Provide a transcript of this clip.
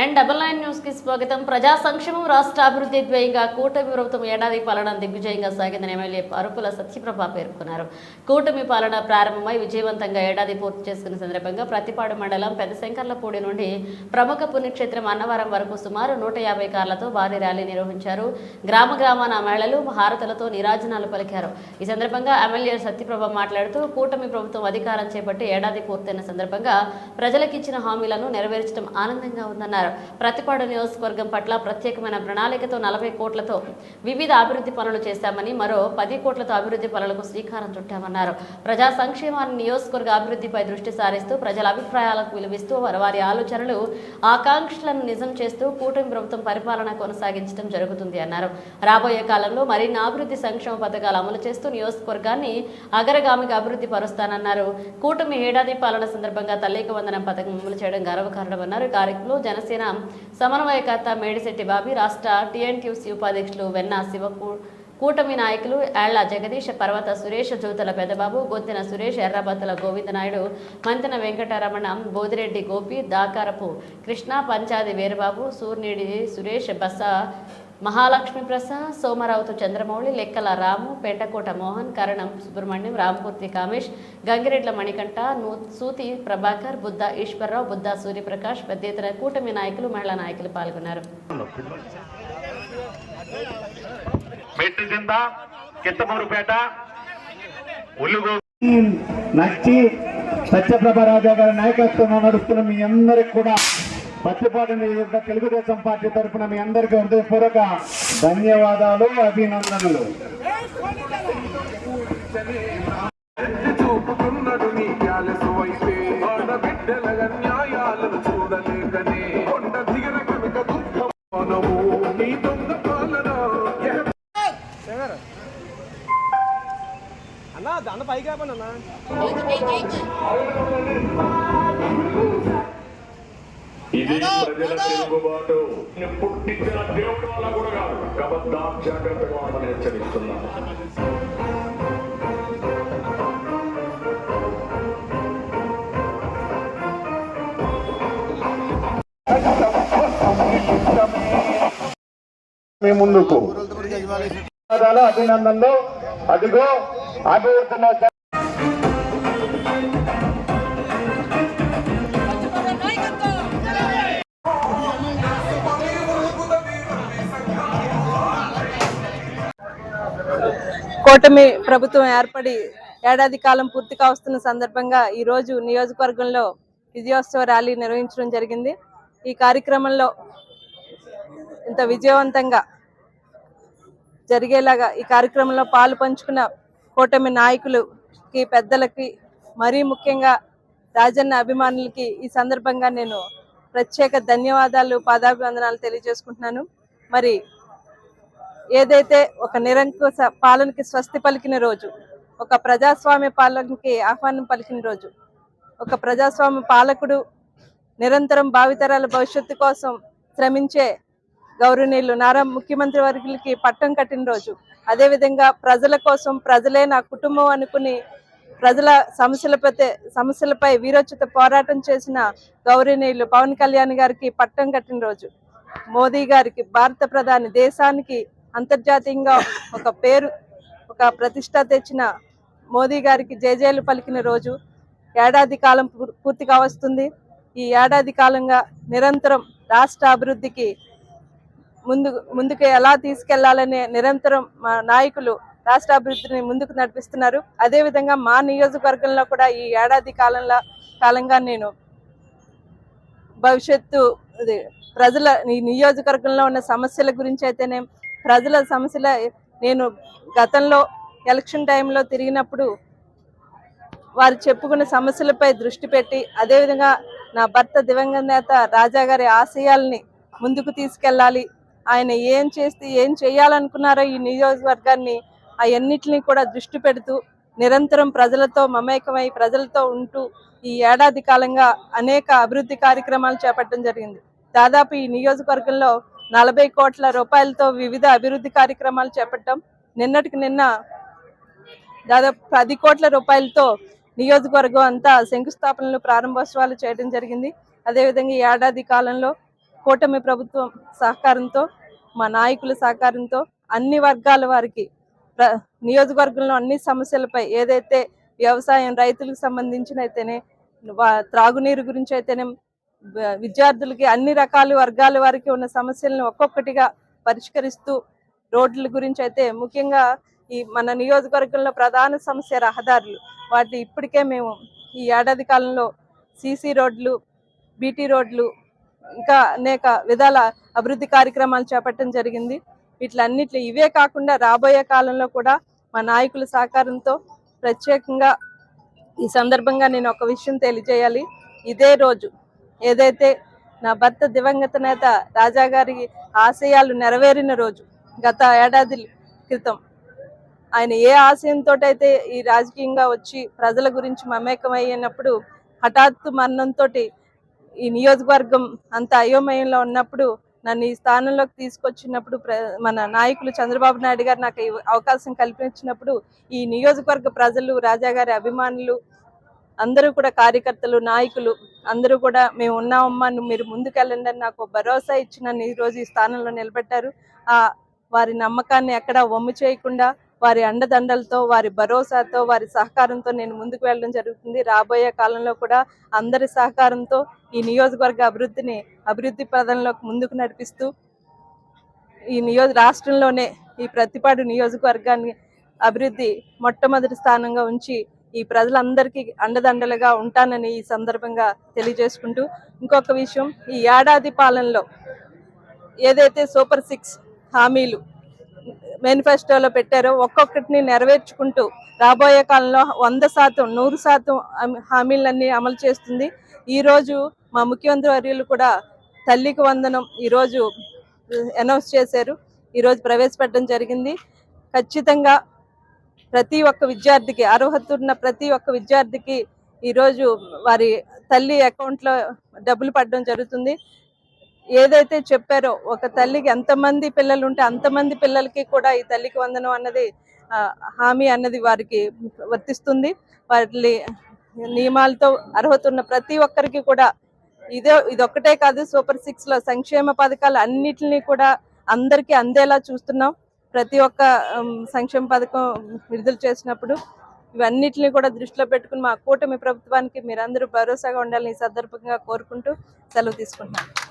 And double nine న్యూస్కి స్వాగతం. ప్రజా సంక్షేమం రాష్ట్ర అభివృద్ధి ధ్యేయంగా కూటమి ప్రభుత్వం ఏడాది పాలన దిగ్విజయంగా సాగిందని ఎమ్మెల్యే అరుపుల సత్యప్రభ పేర్కొన్నారు. కూటమి పాలన ప్రారంభమై విజయవంతంగా ఏడాది పూర్తి చేసుకున్న సందర్భంగా ప్రతిపాడు మండలం పెద్ద శంకర్లపూడి నుండి ప్రముఖ పుణ్యక్షేత్రం అన్నవరం వరకు సుమారు నూట యాభై కార్లతో భారీ ర్యాలీ నిర్వహించారు. గ్రామ గ్రామాన మహిళలు హారతలతో నిరాజనాలు పలికారు. ఈ సందర్భంగా ఎమ్మెల్యే సత్యప్రభ మాట్లాడుతూ కూటమి ప్రభుత్వం అధికారం చేపట్టి ఏడాది పూర్తయిన సందర్భంగా ప్రజలకు ఇచ్చిన హామీలను నెరవేర్చడం ఆనందంగా ఉందన్నారు. ప్రతిపాడు నియోజకవర్గం పట్ల ప్రత్యేకమైన ప్రణాళికతో నలభై కోట్లతో వివిధ అభివృద్ధి పనులు చేశామని మరో పది కోట్లతో అభివృద్ధి పనులకు శ్రీకారం చుట్టామన్నారు. ప్రజా సంక్షేమాన్ని నియోజకవర్గ అభివృద్ధిపై దృష్టి సారిస్తూ ప్రజల అభిప్రాయాలకు విలువిస్తూ వారి వారి ఆలోచనలు ఆకాంక్షలను నిజం చేస్తూ కూటమి ప్రభుత్వం పరిపాలన కొనసాగించడం జరుగుతుంది అన్నారు. రాబోయే కాలంలో మరిన్ని అభివృద్ధి సంక్షేమ పథకాలు అమలు చేస్తూ నియోజకవర్గాన్ని అగ్రగామికి అభివృద్ధి పరుస్తానన్నారు. కూటమి ఏడాది పాలన సందర్భంగా తల్లిక వందనం పథకం అమలు చేయడం గర్వకారణమన్నారు. కార్యక్రమంలో జనసేన సమన్వయకర్త మేడిశెట్టి బాబి రాష్ట్ర టీఎన్టీయూసీ ఉపాధ్యక్షులు వెన్న శివకు కూటమి నాయకులు ఏళ్ళ జగదీశ పర్వత సురేష్ జ్యోతుల పెద్దబాబు గొంతిన సురేష్ ఎర్రబత్తల గోవిందనాయుడు మంతెన వెంకటరమణ బోదిరెడ్డి గోపి దాకారపు కృష్ణ పంచాది వీరబాబు సూర్నిడి సురేష్ బస మహాలక్ష్మి ప్రసాద్ సోమరావుతు చంద్రమౌళి లెక్కల రాము పేటకోట మోహన్ కరణం సుబ్రహ్మణ్యం రామకూర్తి కామేష్ గంగిరెడ్ల మణికంఠ నూ సూతి ప్రభాకర్ బుద్ధ ఈశ్వరరావు బుద్ధ సూర్యప్రకాష్ పెద్ద ఎత్తున కూటమి నాయకులు మహిళా నాయకులు పాల్గొన్నారు. నచ్చి సత్యప్రభ రాజా గారి నాయకత్వంలో నడుస్తున్న మీ అందరికి కూడా నియోజకవర్గ తెలుగుదేశం పార్టీ తరఫున మీ అందరికీ హృదయపూర్వక ధన్యవాదాలు అభినందనలు. చూపుతున్నడు నీ క్యాలెస్ వైపే ఆడబిడ్డల న్యాయాలను చూడలేకనే కొండ దిగన కనుక దుఃఖం మనము నీ దొంగ పాలన అన్నా. దాని పైకి. రాపండి అన్నా ఇది ప్రజల తిరుగుబాటు పుట్టించిన దేవుడు వల్ల కూడా కాదు. కబద్దా జాగ్రత్తగా ఉండమని హెచ్చరిస్తున్నాం. మీ ముందుకు. అభినందనలు. అదిగో అభివృద్ధిలో కూటమి ప్రభుత్వం ఏర్పడి ఏడాది కాలం పూర్తి కావస్తున్న సందర్భంగా ఈ రోజు నియోజకవర్గంలో విజయోత్సవ ర్యాలీ నిర్వహించడం జరిగింది. ఈ కార్యక్రమంలో ఇంత విజయవంతంగా జరిగేలాగా ఈ కార్యక్రమంలో పాలు పంచుకున్న కూటమి నాయకులకి పెద్దలకి మరీ ముఖ్యంగా రాజన్న అభిమానులకి ఈ సందర్భంగా నేను ప్రత్యేక ధన్యవాదాలు పాదాభివందనాలు తెలియజేసుకుంటున్నాను. మరి ఏదైతే ఒక నిరంకుశ పాలనకి స్వస్తి పలికిన రోజు ఒక ప్రజాస్వామ్య పాలనకి ఆహ్వానం పలికిన రోజు ఒక ప్రజాస్వామ్య పాలకుడు నిరంతరం భావితరాల భవిష్యత్తు కోసం శ్రమించే గౌరవనీయులు నారా ముఖ్యమంత్రి వర్గులకి పట్టం కట్టిన రోజు అదేవిధంగా ప్రజల కోసం ప్రజలే నా కుటుంబం అనుకుని ప్రజల సమస్యలపై సమస్యలపై వీరోచిత పోరాటం చేసిన గౌరవనీయులు పవన్ కళ్యాణ్ గారికి పట్టం కట్టిన రోజు మోదీ గారికి భారత ప్రధాని దేశానికి అంతర్జాతీయంగా ఒక పేరు ఒక ప్రతిష్ట తెచ్చిన మోదీ గారికి జేజేలు పలికిన రోజు ఏడాది కాలం పూర్- పూర్తిగా వస్తుంది ఈ ఏడాది కాలంగా నిరంతరం రాష్ట్ర అభివృద్ధికి ముందు ముందుకు ఎలా తీసుకెళ్ళాలనే నిరంతరం మా నాయకులు రాష్ట్ర అభివృద్ధిని ముందుకు నడిపిస్తున్నారు. అదేవిధంగా మా నియోజకవర్గంలో కూడా ఈ ఏడాది కాలంలో కాలంగా నేను భవిష్యత్తు ప్రజల ఈ నియోజకవర్గంలో ఉన్న సమస్యల గురించి అయితేనే ప్రజల సమస్యల నేను గతంలో ఎలక్షన్ టైంలో తిరిగినప్పుడు వారు చెప్పుకున్న సమస్యలపై దృష్టి పెట్టి అదేవిధంగా నా భర్త దివంగత నేత రాజా గారి ఆశయాల్ని ముందుకు తీసుకెళ్ళాలి. ఆయన ఏం చేస్తే ఏం చేయాలనుకున్నారో ఈ నియోజకవర్గాన్ని అవన్నిటిని కూడా దృష్టి పెడుతూ నిరంతరం ప్రజలతో మమేకమై ప్రజలతో ఉంటూ ఈ ఏడాది కాలంగా అనేక అభివృద్ధి కార్యక్రమాలు చేపట్టడం జరిగింది. దాదాపు ఈ నియోజకవర్గంలో నలభై కోట్ల రూపాయలతో వివిధ అభివృద్ధి కార్యక్రమాలు చేపట్టడం. నిన్నటికి నిన్న దాదాపు పది కోట్ల రూపాయలతో నియోజకవర్గం అంతా శంకుస్థాపనలు ప్రారంభోత్సవాలు చేయడం జరిగింది. అదేవిధంగా ఈ ఏడాది కాలంలో కూటమి ప్రభుత్వం సహకారంతో మా నాయకుల సహకారంతో అన్ని వర్గాల వారికి నియోజకవర్గంలో అన్ని సమస్యలపై ఏదైతే వ్యవసాయం రైతులకు సంబంధించిన అయితేనే త్రాగునీరు గురించి అయితేనే విద్యార్థులకి అన్ని రకాల వర్గాల వారికి ఉన్న సమస్యలను ఒక్కొక్కటిగా పరిష్కరిస్తూ రోడ్ల గురించి అయితే ముఖ్యంగా ఈ మన నియోజకవర్గంలో ప్రధాన సమస్య రహదారులు. వాటి ఇప్పటికే మేము ఈ ఏడాది కాలంలో సీసీ రోడ్లు బీటీ రోడ్లు ఇంకా అనేక విధాల అభివృద్ధి కార్యక్రమాలు చేపట్టడం జరిగింది. వీటిలన్నిటి ఇవే కాకుండా రాబోయే కాలంలో కూడా మా నాయకుల సహకారంతో ప్రత్యేకంగా ఈ సందర్భంగా నేను ఒక విషయం తెలియజేయాలి. ఇదే రోజు ఏదైతే నా భర్త దివంగత నేత రాజా గారి ఆశయాలు నెరవేరిన రోజు గత ఏడాది క్రితం ఆయన ఏ ఆశయంతో అయితే ఈ రాజకీయంగా వచ్చి ప్రజల గురించి మమేకమయ్యినప్పుడు హఠాత్తు మరణంతో ఈ నియోజకవర్గం అంత అయోమయంలో ఉన్నప్పుడు నన్ను ఈ స్థానంలోకి తీసుకొచ్చినప్పుడు ప్ర- మన నాయకులు చంద్రబాబు నాయుడు గారు నాకు అవకాశం కల్పించినప్పుడు ఈ నియోజకవర్గ ప్రజలు రాజా గారి అభిమానులు అందరూ కూడా కార్యకర్తలు నాయకులు అందరూ కూడా మేము ఉన్నామమ్మా నువ్వు మీరు ముందుకెళ్ళండి అని నాకు భరోసా ఇచ్చి నన్ను ఈ రోజు ఈ స్థానంలో నిలబెట్టారు. ఆ వారి నమ్మకాన్ని ఎక్కడా వమ్ము చేయకుండా వారి అండదండలతో వారి భరోసాతో వారి సహకారంతో నేను ముందుకు వెళ్ళడం జరుగుతుంది. రాబోయే కాలంలో కూడా అందరి సహకారంతో ఈ నియోజకవర్గ అభివృద్ధిని అభివృద్ధి ప్రదంలోకి ముందుకు నడిపిస్తూ ఈ నియోజ రాష్ట్రంలోనే ఈ ప్రతిపాడు నియోజకవర్గాన్ని అభివృద్ధి మొట్టమొదటి స్థానంగా ఉంచి ఈ ప్రజలందరికీ అండదండలుగా ఉంటానని ఈ సందర్భంగా తెలియజేసుకుంటూ ఇంకొక విషయం ఈ ఏడాది పాలనలో ఏదైతే సూపర్ సిక్స్ హామీలు మేనిఫెస్టోలో పెట్టారో ఒక్కొక్కటిని నెరవేర్చుకుంటూ రాబోయే కాలంలో వంద శాతం నూరు శాతం హామీలన్నీ అమలు చేస్తుంది. ఈరోజు మా ముఖ్యమంత్రి వర్యులు కూడా తల్లికి వందనం ఈరోజు అనౌన్స్ చేశారు. ఈరోజు ప్రవేశపెట్టడం జరిగింది. ఖచ్చితంగా ప్రతి ఒక్క విద్యార్థికి అర్హత ఉన్న ప్రతి ఒక్క విద్యార్థికి ఈరోజు వారి తల్లి అకౌంట్లో డబ్బులు పడడం జరుగుతుంది. ఏదైతే చెప్పారో ఒక తల్లికి ఎంతమంది పిల్లలు ఉంటే అంతమంది పిల్లలకి కూడా ఈ తల్లికి వందనం అన్నది హామీ అన్నది వారికి వర్తిస్తుంది. వారి నియమాలతో అర్హత ఉన్న ప్రతి ఒక్కరికి కూడా ఇదే ఇదొక్కటే కాదు సూపర్ సిక్స్లో సంక్షేమ పథకాలు అన్నిటిని కూడా అందరికీ అందేలా చూస్తున్నాం. ప్రతి ఒక్క సంక్షేమ పథకం విడుదల చేసినప్పుడు ఇవన్నిటిని కూడా దృష్టిలో పెట్టుకుని మా కూటమి ప్రభుత్వానికి మీరందరూ భరోసాగా ఉండాలని ఈ సందర్భంగా కోరుకుంటూ సెలవు తీసుకుంటున్నాను.